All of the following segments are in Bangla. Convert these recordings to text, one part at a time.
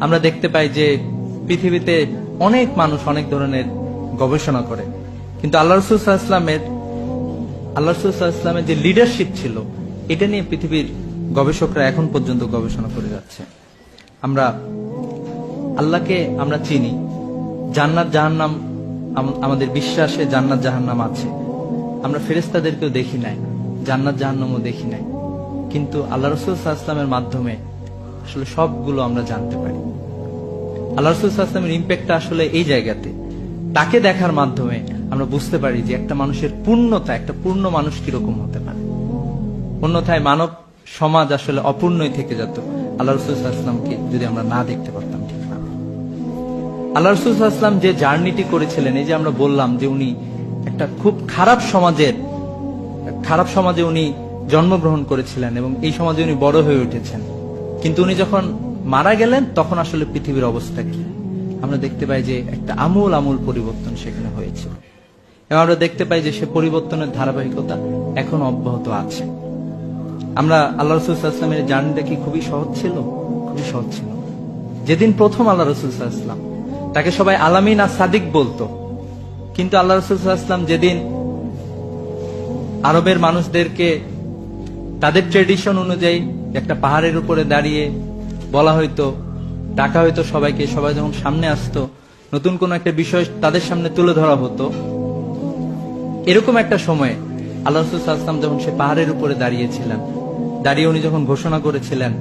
আমরা দেখতে পাই যে পৃথিবীতে অনেক মানুষ অনেক ধরনের গবেষণা করে। কিন্তু আল্লাহ রসুল ইসলামের আল্লাহ রসুল ইসলামের যে লিডারশিপ ছিল, এটা নিয়ে পৃথিবীর গবেষকরা এখন পর্যন্ত গবেষণা করে যাচ্ছে। আমরা আল্লাহকে আমরা চিনি। জান্নাত জাহান্নাম আম- আমাদের বিশ্বাসে জান্নাত জাহান্নাম আছে। আমরা ফেরেস্তাদেরকেও দেখি নাই, জান্নাত জাহান্নামও দেখি নাই। কিন্তু আল্লাহ রসুল ইসলামের মাধ্যমে আসলে সবগুলো আমরা জানতে পারি। আল্লাহ রসুল ইসলামের ইম্প্যাক্টটা আসলে এই জায়গাতে। তাকে দেখার মাধ্যমে আমরা বুঝতে পারি যে একটা মানুষের পূর্ণতা, একটা পূর্ণ মানুষ কীরকম হতে পারে। অন্যথায় মানব সমাজ আসলে অপূর্ণই থেকে যেত। আল্লাহ রসুল ইসলামকে যদি আমরা না দেখতে পারতাম ঠিক না। আল্লাহ রসুল ইসলাম যে জার্নিটি করেছিলেন, এই যে আমরা বললাম যে উনি একটা খুব খারাপ সমাজের, খারাপ সমাজে উনি জন্মগ্রহণ করেছিলেন এবং এই সমাজে উনি বড় হয়ে উঠেছেন। কিন্তু উনি যখন মারা গেলেন, তখন আসলে পৃথিবীর অবস্থা কি? আমরা দেখতে পাই যে একটা আমূল আমূল পরিবর্তন সেখানে হয়েছিল। এবং আমরা দেখতে পাই যে সে পরিবর্তনের ধারাবাহিকতা এখন অব্যাহত আছে। আমরা আল্লাহ রসুল ইসলামের জার্নিটা কি খুবই সহজ ছিল, খুবই সহজ ছিল। যেদিন প্রথম আল্লাহ রসুল ইসলাম তাকে সবাই আলামিন আর সাদিক বলতো। কিন্তু আল্লাহ রসুল ইসলাম যেদিন আরবের মানুষদেরকে তাদের ট্রেডিশন অনুযায়ী একটা পাহাড়ের উপরে দাঁড়িয়ে বলা হয়তো ডাকা হয়তো সবাইকে, সবাই যখন সামনে আসতো, নতুন কোন একটা বিষয় তাদের সামনে তুলে ধরা হতো। এরকম একটা সময়ে আল্লাহ রসুল যখন সে পাহাড়ের উপরে দাঁড়িয়েছিলেন, দাঁড়িয়ে উনি যখন ঘোষণা করেছিলেন,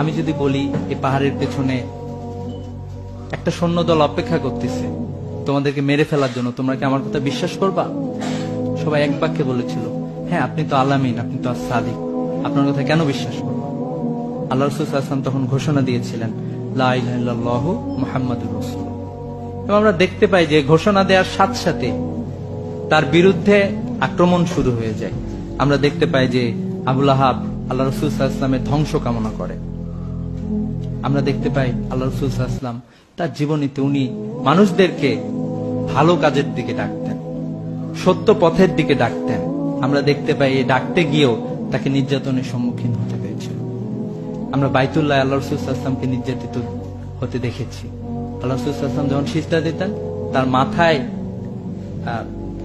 আমি যদি বলি এই পাহাড়ের পেছনে একটা সৈন্যদল অপেক্ষা করতেছে, তোমাদেরকে মেরে ফেলার জন্য তোমরা কি আমার কথা বিশ্বাস করবা? সবাই এক বাক্যে বলেছিল হ্যাঁ আপনি তো আলামিন, আপনি তো আর সাদিক আপনার কথা কেন বিশ্বাস করব? আল্লাহ রসুল আসলাম তখন ঘোষণা দিয়েছিলেন লাহ মোহাম্মদুর রসুল এবং আমরা দেখতে পাই যে ঘোষণা দেওয়ার সাথে সাথে তার বিরুদ্ধে আক্রমণ শুরু হয়ে যায়। আমরা দেখতে পাই যে আবুল আহাব আল্লাহ রসুল ইসলামের ধ্বংস কামনা করে। আমরা দেখতে পাই আল্লাহ রসুল ইসলাম তার জীবনীতে উনি মানুষদেরকে ভালো কাজের দিকে ডাকতেন, সত্য পথের দিকে ডাকতেন। আমরা দেখতে পাই এই ডাকতে গিয়েও তাকে নির্যাতনের সম্মুখীন হতে হয়েছিল আমরা বাইতুল্লাহ আল্লাহ রসুলামকে নির্যাতিত হতে দেখেছি। আল্লাহ রসুলাম যখন সিজদা দিতেন, তার মাথায়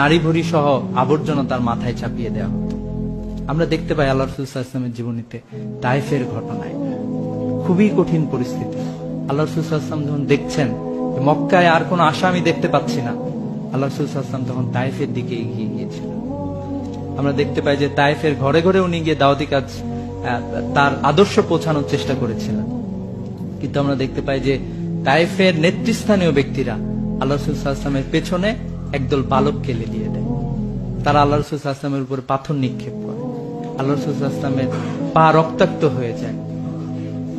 নারী ভুড়ি সহ আবর্জনা তার মাথায় চাপিয়ে দেওয়া হতো। আমরা দেখতে পাই আল্লাহ রসুলামের জীবনীতে তাইফের ঘটনায়। খুবই কঠিন পরিস্থিতি। আল্লাহ রসুলাম যখন দেখছেন মক্কায় আর কোনো আশা আমি দেখতে পাচ্ছি না, আল্লাহ রসুলাম তখন তাইফের দিকে এগিয়ে গিয়েছিলেন। আমরা দেখতে পাই যে তাইফের ঘরে ঘরে উনি গিয়ে দাওয়াতি কাজ তার আদর্শ পৌঁছানোর চেষ্টা করেছিলেন। কিন্তু আমরা দেখতে পাই যে তাইফের নেতৃস্থানীয় ব্যক্তিরা আল্লাহ রসুলের পেছনে একদল বালক কেলে দিয়ে দেয়। তারা আল্লাহ রসুলের উপর পাথর নিক্ষেপ করে। আল্লাহ রসুলের পা রক্তাক্ত হয়ে যায়।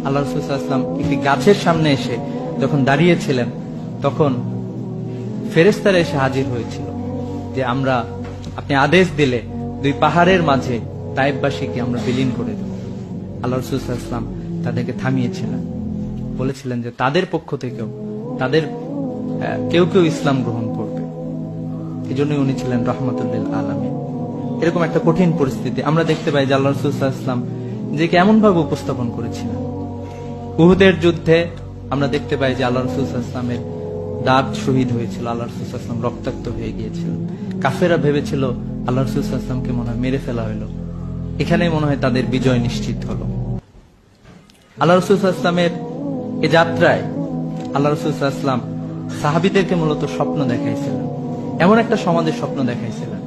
আল্লাহ রসুলাম একটি গাছের সামনে এসে যখন দাঁড়িয়েছিলেন, তখন ফেরেস্তারা এসে হাজির হয়েছিল যে আমরা, আপনি আদেশ দিলে দুই পাহাড়ের মাঝে তাইববাসীকে আমরা বিলীন করে দেব। আল্লাহ রসুলাম তাদেরকে থামিয়েছিলেন বলেছিলেন যে তাদের পক্ষ থেকেও, তাদের কেউ কেউ ইসলাম গ্রহণ করবে। এই জন্যই উনি ছিলেন রহমতুল্লিল আলমী এরকম একটা কঠিন পরিস্থিতি আমরা দেখতে পাই যে আল্লাহ রসুলাম যে কেমন ভাবে উপস্থাপন করেছিলেন। উহুদের যুদ্ধে আমরা দেখতে পাই যে আল্লাহ রসুলামের দাঁত শহীদ হয়েছিল, আল্লাহ রসুলাম রক্তাক্ত হয়ে গিয়েছিল কাফেরা ভেবেছিল আল্লাহ রসুলামকে মনে হয় মেরে ফেলা হলো। এখানে মনে হয় তাদের বিজয় নিশ্চিত হলো। আল্লাহ রসুলামের এ যাত্রায় আল্লাহ রসুলাম সাহাবিদেরকে মূলত স্বপ্ন দেখাইছিলেন। এমন একটা সমাজের স্বপ্ন দেখাইছিলেন।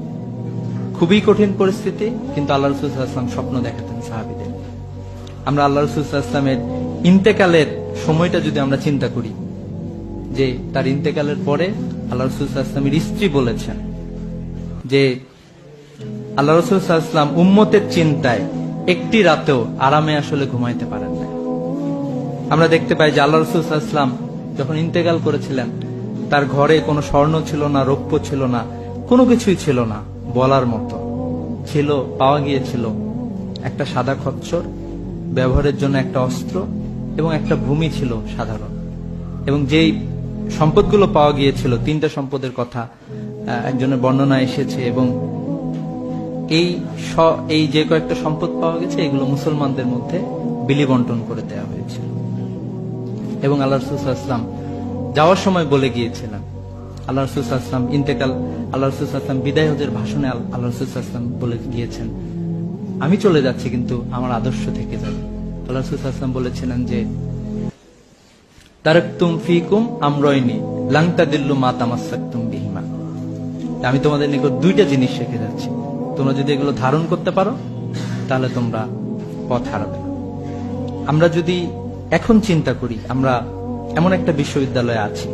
খুবই কঠিন পরিস্থিতি, কিন্তু আল্লাহ রসুলাম স্বপ্ন দেখাতেন সাহাবিদের। আমরা আল্লাহ রসুলামের ইন্তেকালের সময়টা যদি আমরা চিন্তা করি, যে তার ইন্তেকালের পরে আল্লাহ রসুলামের স্ত্রী বলেছেন যে আল্লাহ রসুলাম উম্মতের চিন্তায় একটি রাতেও আরামে আসলে ঘুমাইতে পারেন না আমরা দেখতে পাই যে আল্লাহ রসুলাম যখন ইন্তেকাল করেছিলেন, তার ঘরে কোনো স্বর্ণ ছিল না, রৌপ্য ছিল না, কোনো কিছুই ছিল না, বলার মতো। ছিল, পাওয়া গিয়েছিল একটা সাদা খচ্চর, ব্যবহারের জন্য একটা অস্ত্র এবং একটা ভূমি ছিল সাধারণ। এবং যেই সম্পদগুলো পাওয়া গিয়েছিল, তিনটা সম্পদের কথা একজনের বর্ণনা এসেছে এবং এই এই যে কয়েকটা সম্পদ পাওয়া গেছে, এগুলো মুসলমানদের মধ্যে বিলি বন্টন করে দেওয়া হয়েছিল। এবং আল্লাহ রসুলাম যাওয়ার সময় বলে গিয়েছিলেন, আল্লাহ রসুলাম ইন্তেকাল, আল্লাহ রসুলাম বিদায় হজের ভাষণে আল- আল্লাহ রসুলাম বলে গিয়েছেন, আমি চলে যাচ্ছি কিন্তু আমার আদর্শ থেকে যাবে। আল্লাহ রসুলাম বলেছিলেন যে ফিকুম আমি তোমাদের নিকট দুইটা জিনিস রেখে যাচ্ছি। তোমরা যদি এগুলো ধারণ করতে পারো, তাহলে তোমরা পথ হারাবে আমরা যদি এখন চিন্তা করি, আমরা এমন একটা বিশ্ববিদ্যালয়ে আছি।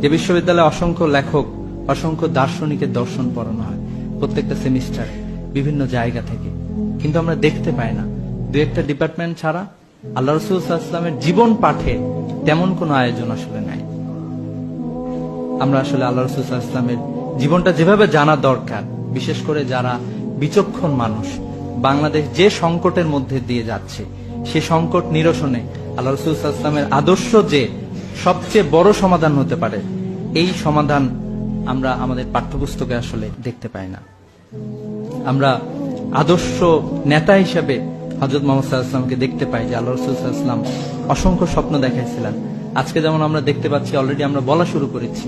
যে বিশ্ববিদ্যালয়ে অসংখ্য লেখক, অসংখ্য দার্শনিকের দর্শন পড়ানো হয় প্রত্যেকটা সেমিস্টারে বিভিন্ন জায়গা থেকে। কিন্তু আমরা দেখতে পাই না। দু একটা ডিপার্টমেন্ট ছাড়া আল্লাহ রসুলামের জীবন পাঠে তেমন কোনো আয়োজন আসলে নাই। আমরা আসলে আল্লাহ রসুলামের জীবনটা যেভাবে জানা দরকার, বিশেষ করে যারা বিচক্ষণ মানুষ, বাংলাদেশ যে সংকটের মধ্যে দিয়ে যাচ্ছে, সে সংকট নিরসনে আল্লাহ রসুলামের আদর্শ যে সবচেয়ে বড় সমাধান হতে পারে, এই সমাধান আমরা আমাদের পাঠ্যপুস্তকে আসলে দেখতে পাই না। আমরা আদর্শ নেতা হিসেবে হজরত মোহাম্মদ সাল্লাহামকে দেখতে পাই যে আল্লাহ রসুলাম অসংখ্য স্বপ্ন দেখাইছিলেন। আজকে যেমন আমরা দেখতে পাচ্ছি অলরেডি আমরা বলা শুরু করেছি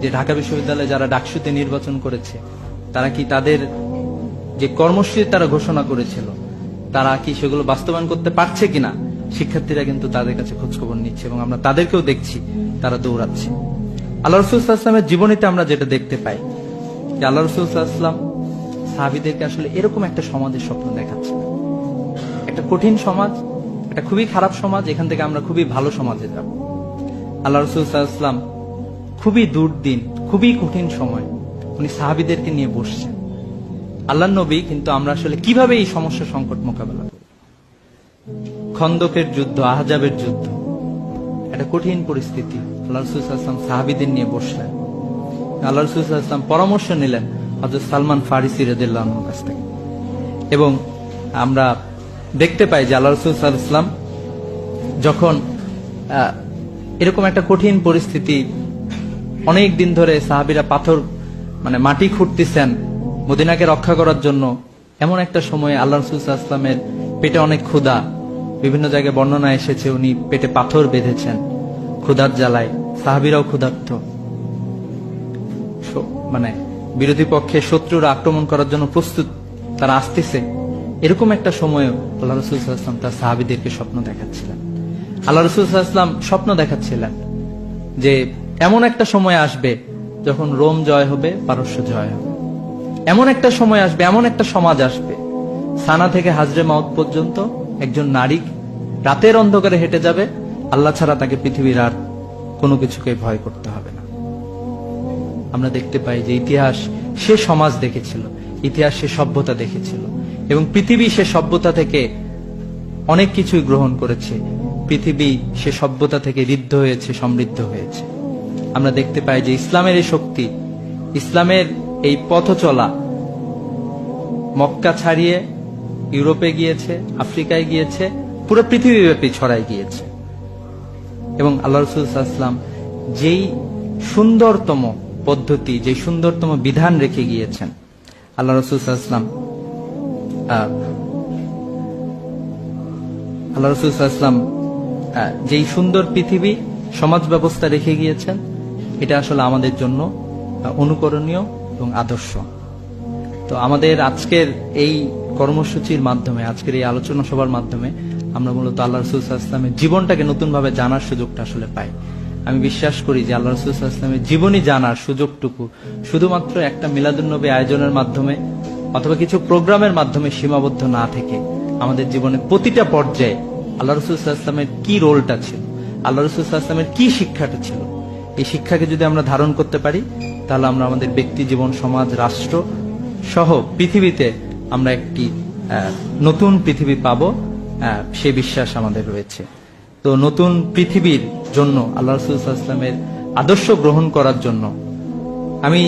যে ঢাকা বিশ্ববিদ্যালয়ে যারা ডাকসুতে নির্বাচন করেছে, তারা কি তাদের যে কর্মসূচি তারা ঘোষণা করেছিল, তারা কি সেগুলো বাস্তবায়ন করতে পারছে কিনা, শিক্ষার্থীরা কিন্তু তাদের কাছে খোঁজখবর নিচ্ছে এবং আমরা তাদেরকেও দেখছি, তারা দৌড়াচ্ছে। আল্লাহ রসুলামের জীবনীতে আমরা যেটা দেখতে পাই, যে আল্লাহ রসুলাম সাহাবিদেরকে আসলে এরকম একটা সমাজের স্বপ্ন দেখাচ্ছে একটা কঠিন সমাজ, একটা খুবই খারাপ সমাজ, এখান থেকে আমরা খুবই ভালো সমাজে যাব। আল্লাহ রসুলাম খুবই দুর্দিন, খুবই কঠিন সময় উনি সাহাবিদেরকে নিয়ে বসছেন। আল্লাহ নবী কিন্তু আমরা আসলে কীভাবে এই সমস্যা সংকট মোকাবেলা করব? খন্দকের যুদ্ধ, আহজাবের যুদ্ধ, একটা কঠিন পরিস্থিতি আল্লাহ রসুলাম সাহাবিদের নিয়ে বসলেন। আল্লাহ রসুলাম পরামর্শ নিলেন হজরত সালমান ফারিসি রেদুল্লাহর কাছ থেকে। এবং আমরা দেখতে পাই যে আল্লাহ রসুলাম যখন এরকম একটা কঠিন পরিস্থিতি অনেক দিন ধরে সাহাবিরা পাথর মানে মাটি খুঁড়তেছেন মদিনাকে রক্ষা করার জন্য, এমন একটা সময়ে আল্লাহ রসুলামের পেটে অনেক ক্ষুধা। বিভিন্ন জায়গায় বর্ণনা এসেছে উনি পেটে পাথর বেঁধেছেন ক্ষুধার জ্বালায়। সাহাবিরাও ক্ষুধার্ত। মানে বিরোধী পক্ষে শত্রুরা আক্রমণ করার জন্য প্রস্তুত, তারা আসতেছে। এরকম একটা সময়ে আল্লাহ রসুলাম তার সাহাবিদেরকে স্বপ্ন দেখাচ্ছিলেন। আল্লাহ রসুলাম স্বপ্ন দেখাচ্ছিলেন যে এমন একটা সময় আসবে যখন রোম জয় হবে, পারস্য জয় হবে। এমন একটা সময় আসবে, এমন একটা সমাজ আসবে। সানা থেকে হাজরে মাউত পর্যন্ত একজন নারী রাতের অন্ধকারে হেঁটে যাবে। আল্লাহ ছাড়া তাকে পৃথিবীর আর কোনো কিছুকে ভয় করতে হবে না। আমরা দেখতে পাই যে ইতিহাস সে সমাজ দেখেছিল, ইতিহাস সে সভ্যতা দেখেছিল। এবং পৃথিবী সে সভ্যতা থেকে অনেক কিছুই গ্রহণ করেছে। পৃথিবী সে সভ্যতা থেকে ঋদ্ধ হয়েছে, সমৃদ্ধ হয়েছে। আমরা দেখতে পাই যে ইসলামের এই শক্তি, ইসলামের এই পথ চলা মক্কা ছাড়িয়ে ইউরোপে গিয়েছে, আফ্রিকায় গিয়েছে, পুরো পৃথিবীব্যাপী ছড়াই গিয়েছে। এবং আল্লাহ রসুলাম যেই সুন্দরতম পদ্ধতি যে সুন্দরতম বিধান রেখে গিয়েছেন, আল্লাহ রসুলাম আল্লাহ রসুলাম যেই সুন্দর পৃথিবী সমাজ ব্যবস্থা রেখে গিয়েছেন, এটা আসলে আমাদের জন্য অনুকরণীয় এবং আদর্শ। তো আমাদের আজকের এই কর্মসূচির মাধ্যমে, আজকের এই আলোচনা সভার মাধ্যমে আমরা মূলত আল্লাহ রসুল ইসলামের জীবনটাকে নতুনভাবে জানার সুযোগটা আসলে পাই। আমি বিশ্বাস করি যে আল্লাহ রসুল ইসলামের জীবনী জানার সুযোগটুকু শুধুমাত্র একটা মিলাদুন্নবী আয়োজনের মাধ্যমে অথবা কিছু প্রোগ্রামের মাধ্যমে সীমাবদ্ধ না থেকে আমাদের জীবনের প্রতিটা পর্যায়ে আল্লাহ রসুল ইসলামের কি রোলটা ছিল, আল্লাহ রসুল ইসলামের কি শিক্ষাটা ছিল, এই শিক্ষাকে যদি আমরা ধারণ করতে পারি, তাহলে আমরা আমাদের ব্যক্তি জীবন, সমাজ, রাষ্ট্র সহ পৃথিবীতে আমরা একটি নতুন পৃথিবী পাব সে বিশ্বাস আমাদের রয়েছে। তো নতুন পৃথিবীর জন্য আল্লাহ রসুলামের আদর্শ গ্রহণ করার জন্য আমি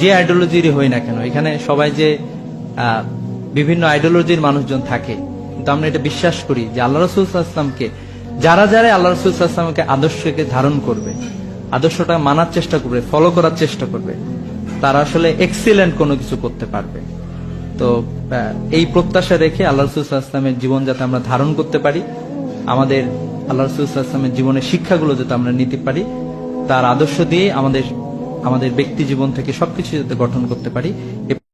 যে আইডিওলজিরই হই না কেন, এখানে সবাই যে বিভিন্ন আইডিওলজির মানুষজন থাকে। কিন্তু আমরা এটা বিশ্বাস করি যে আল্লাহ রসুলামকে যারা যারা আল্লাহ রসুলামকে আদর্শকে ধারণ করবে, আদর্শটা মানার চেষ্টা করবে ফলো করার চেষ্টা করবে, তারা আসলে এক্সিলেন্ট কোনো কিছু করতে পারবে। তো এই প্রত্যাশা রেখে আল্লাহ রসুলামের জীবন যাতে আমরা ধারণ করতে পারি, আমাদের আল্লাহ রসুলামের জীবনের শিক্ষাগুলো যাতে আমরা নিতে পারি, তার আদর্শ দিয়ে আমাদের আমাদের ব্যক্তি জীবন থেকে সবকিছু যাতে গঠন করতে পারি।